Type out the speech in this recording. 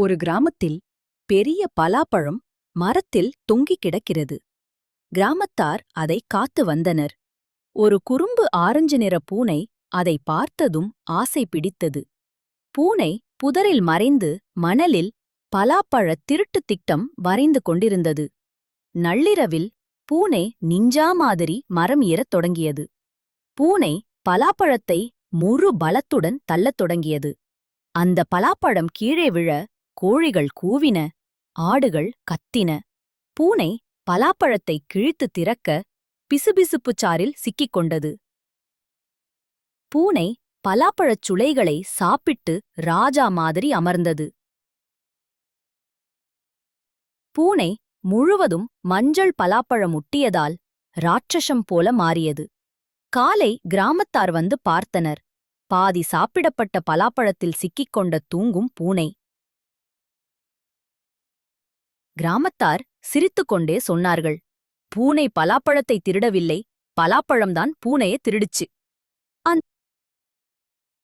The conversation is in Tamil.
ஒரு கிராமத்தில் பெரிய பலாப்பழம் மரத்தில் தொங்கிக் கிடக்கிறது. கிராமத்தார் அதை காத்து வந்தனர். ஒரு குறும்பு ஆரஞ்சு நிற பூனை அதை பார்த்ததும் ஆசை பிடித்தது. பூனை புதரில் மறைந்து மணலில் பலாப்பழத் திருட்டுத் திட்டம் வரைந்து கொண்டிருந்தது. நள்ளிரவில் பூனை நிஞ்சா மாதிரி மரம் ஏறத் தொடங்கியது. பூனை பலாப்பழத்தை முழு பலத்துடன் தள்ளத் தொடங்கியது. அந்த பலாப்பழம் கீழே விழ கோழிகள் கூவின ஆடுகள் கத்தின பூனை பலாப்பழத்தை கிழித்து திறக்க பிசுபிசுப்புச் சாறில் சிக்கிக் கொண்டது. பூனை பலாப்பழச் சுளைகளை சாப்பிட்டு ராஜா மாதிரி அமர்ந்தது. பூனை முழுவதும் மஞ்சள் பலாப்பழம் முட்டியதால் ராட்சசம் போல மாறியது. காலை கிராமத்தார் வந்து பார்த்தனர். பாதி சாப்பிடப்பட்ட பலாப்பழத்தில் சிக்கிக் கொண்ட தூங்கும் பூனை கிராமத்தார் சிரித்துக்கொண்டே சொன்னார்கள். பூனை பலாப்பழத்தை திருடவில்லை. பலாப்பழம்தான் பூனையை திருடுச்சு.